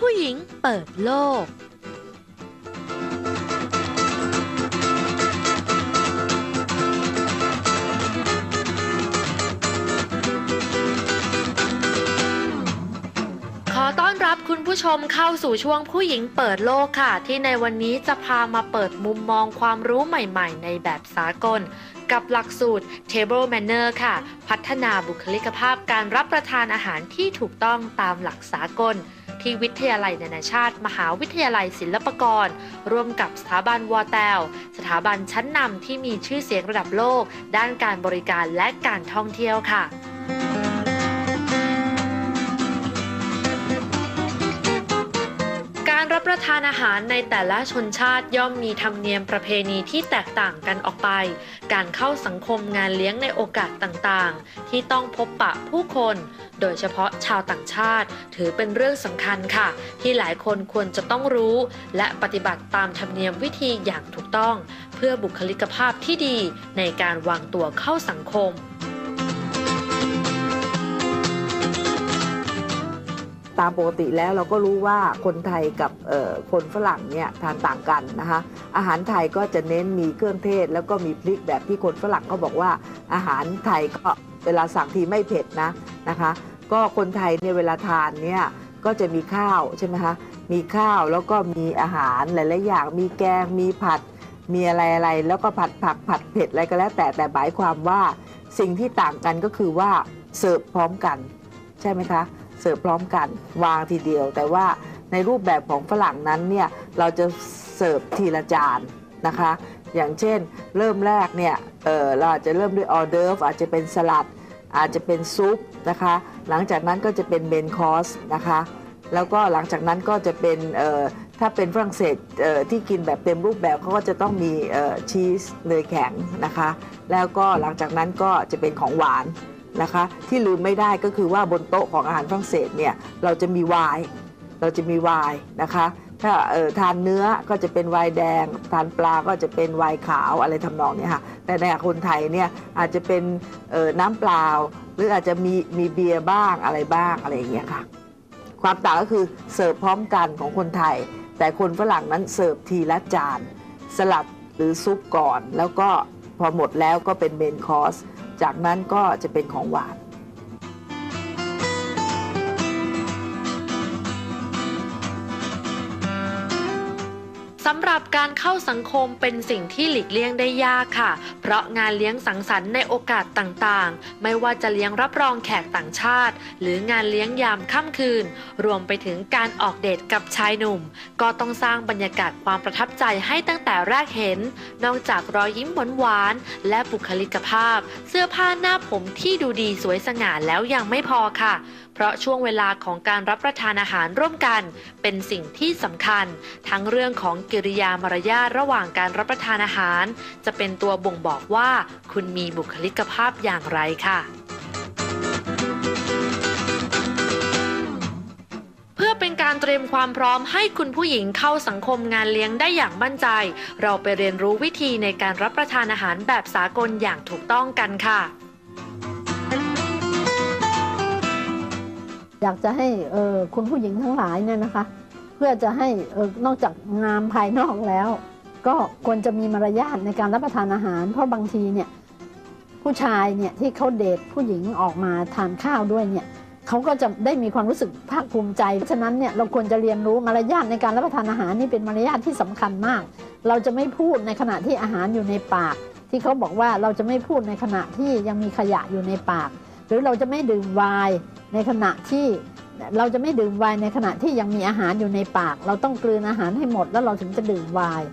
ผู้หญิงเปิดโลก ขอต้อนรับคุณผู้ชมเข้าสู่ช่วงผู้หญิงเปิดโลกค่ะ ที่ในวันนี้จะพามาเปิดมุมมองความรู้ใหม่ๆ ในแบบสากลกับหลักสูตร Table Manner ค่ะ พัฒนาบุคลิกภาพการรับประทานอาหารที่ถูกต้องตามหลักสากล ที่วิทยาลัยนานาชาติ มหาวิทยาลัยศิลปากร ร่วมกับสถาบันวอเตลสถาบันชั้นนำที่มีชื่อเสียงระดับโลก ด้านการบริการและการท่องเที่ยวค่ะ การรับประทานอาหารในแต่ละชนชาติย่อมมีธรรมเนียมประเพณีที่แตกต่างกันออกไป การเข้าสังคมงานเลี้ยงในโอกาสต่างๆ ที่ต้องพบปะผู้คน โดยเฉพาะชาวต่างชาติ ถือเป็นเรื่องสำคัญค่ะ ที่หลายคนควรจะต้องรู้ และปฏิบัติตามธรรมเนียมวิธีอย่างถูกต้อง เพื่อบุคลิกภาพที่ดีในการวางตัวเข้าสังคมามปกติแล้วเราก็รู้ว่าคนไทยกับคนฝรั่งเนี่ยทานต่างกันนะคะอาหารไทยก็จะเน้นมีเครื่องเทศ แล้วก็มีพริกแบบที่คนฝรั่งเขาบอกว่า อาหารไทยก็เวลาสั่งทีไม่เผ็ดนะนะคะ ก็คนไทยเนี่ยเวลาทานเนี่ยก็จะมีข้าวใช่ไหมคะมีข้าวแล้วก็มีอาหารหลายๆอย่างมีแกงมีผัดมีอะไรอะไรแล้วก็ผัดผักผัดเผ็ดอะไรก็แล้ว แต่แต่หมายความว่าสิ่งที่ต่างกันก็คือว่าเสิร์ฟพร้อมกัน ใช่ไหมคะ เสิร์ฟพร้อมกันวางทีเดียว แต่ว่าในรูปแบบของฝรั่งนั้นเนี่ยเราจะเสิร์ฟทีละจานนะคะ อย่างเช่นเริ่มแรกเนี่ยเเราอาจจะเริ่มด้วยออเดิร์ฟอาจจะเป็นสลัด อาจจะเป็นซุปนะคะ หลังจากนั้นก็จะเป็นเมนคอร์สนะคะแล้วก็หลังจากนั้นก็จะเป็นถ้าเป็นฝรั่งเศสที่กินแบบเต็มรูปแบบเขาก็จะต้องมีชีสเนยแข็งนะคะ แล้วก็หลังจากนั้นก็จะเป็นของหวาน นะคะ ที่ลืมไม่ได้ก็คือว่าบนโต๊ะของอาหารฝรั่งเศสเนี่ยเราจะมีไวน์เราจะมีไวน์นะคะ ถ้าทานเนื้อก็จะเป็นไวน์แดง ทานปลาก็จะเป็นไวน์ขาวอะไรทำนองนี้ค่ะแต่ในคนไทยเนี่ยอาจจะเป็นน้ำเปล่า หรืออาจจะมีมีเบียร์บ้างอะไรบ้างอะไรอย่างเงี้ยค่ะความต่างก็คือเสิร์ฟพร้อมกันของคนไทย แต่คนฝรั่งนั้นเสิร์ฟทีละจาน สลัดหรือซุปก่อน แล้วก็พอหมดแล้วก็เป็นเมนคอร์ส จากนั้นก็จะเป็นของหวาน สำหรับการเข้าสังคมเป็นสิ่งที่หลีกเลี่ยงได้ยากค่ะ เพราะงานเลี้ยงสังสรรค์ในโอกาสต่างๆ ไม่ว่าจะเลี้ยงรับรองแขกต่างชาติ หรืองานเลี้ยงยามค่ำคืน รวมไปถึงการออกเดทกับชายหนุ่ม ก็ต้องสร้างบรรยากาศความประทับใจให้ตั้งแต่แรกเห็น นอกจากรอยยิ้มหวานๆและบุคลิกภาพ เสื้อผ้าหน้าผมที่ดูดีสวยสง่าแล้วยังไม่พอค่ะ เพราะช่วงเวลาของการรับประทานอาหารร่วมกัน เป็นสิ่งที่สำคัญ ทั้งเรื่องของกิริยามารยาทระหว่างการรับประทานอาหาร จะเป็นตัวบ่งบอกว่า คุณมีบุคลิกภาพอย่างไรค่ะเพื่อเป็นการเตรียมความพร้อมให้คุณผู้หญิงเข้าสังคมงานเลี้ยงได้อย่างมั่นใจ เราไปเรียนรู้วิธีในการรับประทานอาหารแบบสากลอย่างถูกต้องกันค่ะ อยากจะให้ออคุณผู้หญิงทั้งหลายเนี่ยนะคะ พื่อจะให้นอกจากงามภายนอกแล้ว ก็ควรจะมีมารยาทในการรับประทานอาหาร เพราะบางทีเนี่ยผู้ชายเนี่ยที่เขาเดทผู้หญิงออกมาทานข้าวด้วยเนี่ยเขาก็จะได้มีความรู้สึกภาคภูมิใจเพราะฉะนั้นเนี่ยเราควรจะเรียนรู้มารยาทในการรับประทานอาหารนี่เป็นมารยาทที่สำคัญมาก เราจะไม่พูดในขณะที่อาหารอยู่ในปาก ที่เขาบอกว่าเราจะไม่พูดในขณะที่ยังมีขยะอยู่ในปาก หรือเราจะไม่ดื่มไวน์ในขณะที่ เราจะไม่ดื่มไวน์ในขณะที่ยังมีอาหารอยู่ในปาก เราต้องกลืนอาหารให้หมดแล้วเราถึงจะดื่มไวน์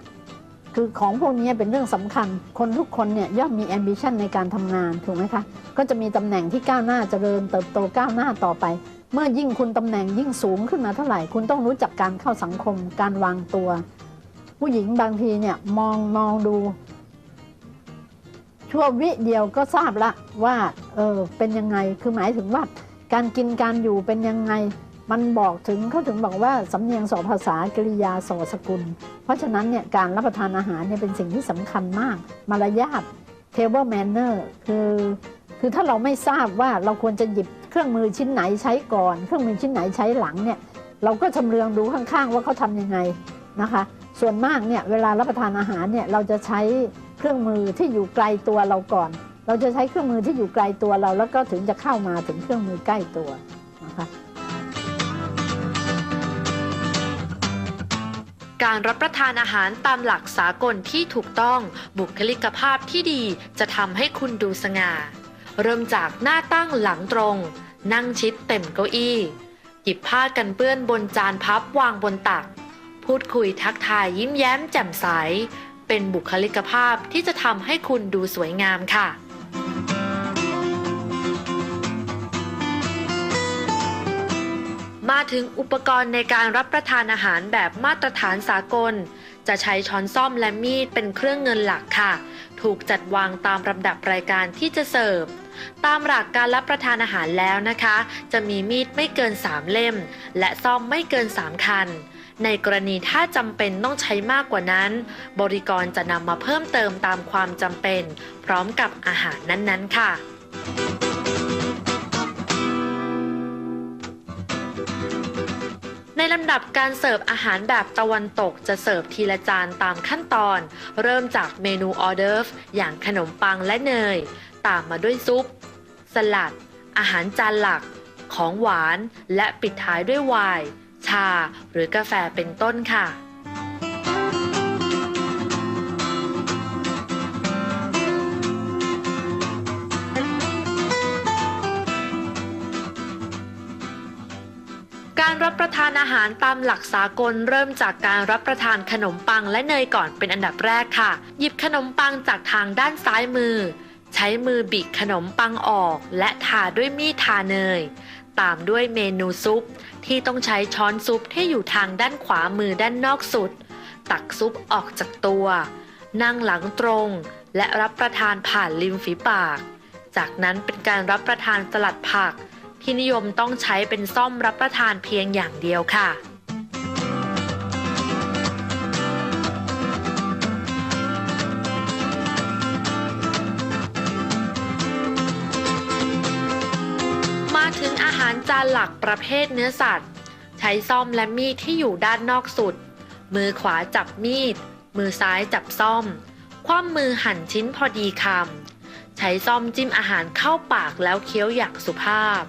คือของพวกนี้เป็นเรื่องสำคัญ คนทุกคนเนี่ยย่อมมี ambition ในการทำงานถูกไหมคะ ก็จะมีตำแหน่งที่ก้าวหน้าเจริญเติบโตก้าวหน้าต่อไป เมื่อยิ่งคุณตำแหน่งยิ่งสูงขึ้นมาเท่าไหร่ คุณต้องรู้จักการเข้าสังคม การวางตัว ผู้หญิงบางทีเนี่ยมองมองดู ชั่ววิเดียวก็ทราบละว่าเออเป็นยังไง คือหมายถึงว่า การกินการอยู่เป็นยังไง มันบอกถึงเขาถึงบอกว่าสำเนียงสอภาษากริยาสอสกุล เพราะฉะนั้นเนี่ยการรับประทานอาหารเนี่ยเป็นสิ่งที่สำคัญมาก มารยาท table manner คือคือถ้าเราไม่ทราบว่าเราควรจะหยิบเครื่องมือชิ้นไหนใช้ก่อน เครื่องมือชิ้นไหนใช้หลังเนี่ยเราก็ชำเลืองดูข้างๆ ว่าเขาทำยังไงนะคะ ส่วนมากเนี่ยเวลารับประทานอาหารเนี่ยเราจะใช้เครื่องมือที่อยู่ไกลตัวเราก่อน เราจะใช้เครื่องมือที่อยู่ไกลตัวเรา แล้วก็ถึงจะเข้ามาถึงเครื่องมือใกล้ตัวนะคะการรับประทานอาหารตามหลักสากลที่ถูกต้องบุคลิกภาพที่ดีจะทำให้คุณดูสง่า เริ่มจากหน้าตั้งหลังตรง นั่งชิดเต็มเก้าอี้ หยิบผ้ากันเปื้อนบนจานพับวางบนตัก พูดคุยทักทายยิ้มแย้มแจ่มใส เป็นบุคลิกภาพที่จะทำให้คุณดูสวยงามค่ะ มาถึงอุปกรณ์ในการรับประทานอาหารแบบมาตรฐานสากล จะใช้ช้อนซ่อมและมีดเป็นเครื่องเงินหลักค่ะ ถูกจัดวางตามลำดับรายการที่จะเสิร์ฟ ตามหลักการรับประทานอาหารแล้วนะคะ จะมีมีดไม่เกิน 3 เล่ม และซ่อมไม่เกิน 3 คัน ในกรณีถ้าจำเป็นต้องใช้มากกว่านั้น บริกรจะนำมาเพิ่มเติมตามความจำเป็น พร้อมกับอาหารนั้นๆ ค่ะ ในลำดับการเสิร์ฟอาหารแบบตะวันตกจะเสิร์ฟทีละจานตามขั้นตอน เริ่มจากเมนูออเดอร์ฟอย่างขนมปังและเนย ตามมาด้วยซุป สลัด อาหารจานหลัก ของหวาน และปิดท้ายด้วยไวน์ชาหรือกาแฟเป็นต้นค่ะ ทานอาหารตามหลักสากลเริ่มจากการรับประทานขนมปังและเนยก่อนเป็นอันดับแรกค่ะ หยิบขนมปังจากทางด้านซ้ายมือ ใช้มือบิขนมปังออก และทาด้วยมีดทาเนย ตามด้วยเมนูซุป ที่ต้องใช้ช้อนซุปที่อยู่ทางด้านขวามือด้านนอกสุด ตักซุปออกจากตัว นั่งหลังตรง และรับประทานผ่านริมฝีปาก จากนั้นเป็นการรับประทานสลัดผัก ที่นิยมต้องใช้เป็นซ่อมรับประทานเพียงอย่างเดียวค่ะมาถึงอาหารจานหลักประเภทเนื้อสัตว์ ใช้ซ่อมและมีดที่อยู่ด้านนอกสุด มือขวาจับมีด มือซ้ายจับซ่อม คว่ำมือหั่นชิ้นพอดีคำ ใช้ซ่อมจิ้มอาหารเข้าปากแล้วเคี้ยวอย่างสุภาพ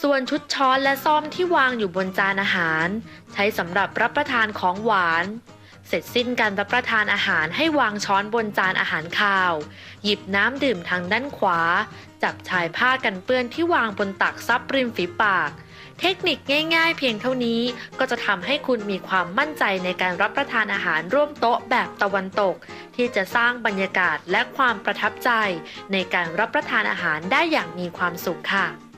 ส่วนชุดช้อนและซ่อมที่วางอยู่บนจานอาหาร ใช้สำหรับรับประทานของหวาน เสร็จสิ้นการรับประทานอาหารให้วางช้อนบนจานอาหารคาว หยิบน้ำดื่มทางด้านขวา จับชายผ้ากันเปื้อนที่วางบนตักซับริมฝีปาก เทคนิคง่าย ๆ เพียงเท่านี้ก็จะทำให้คุณมีความมั่นใจในการรับประทานอาหารร่วมโต๊ะแบบตะวันตก ที่จะสร้างบรรยากาศและความประทับใจ ในการรับประทานอาหารได้อย่างมีความสุขค่ะ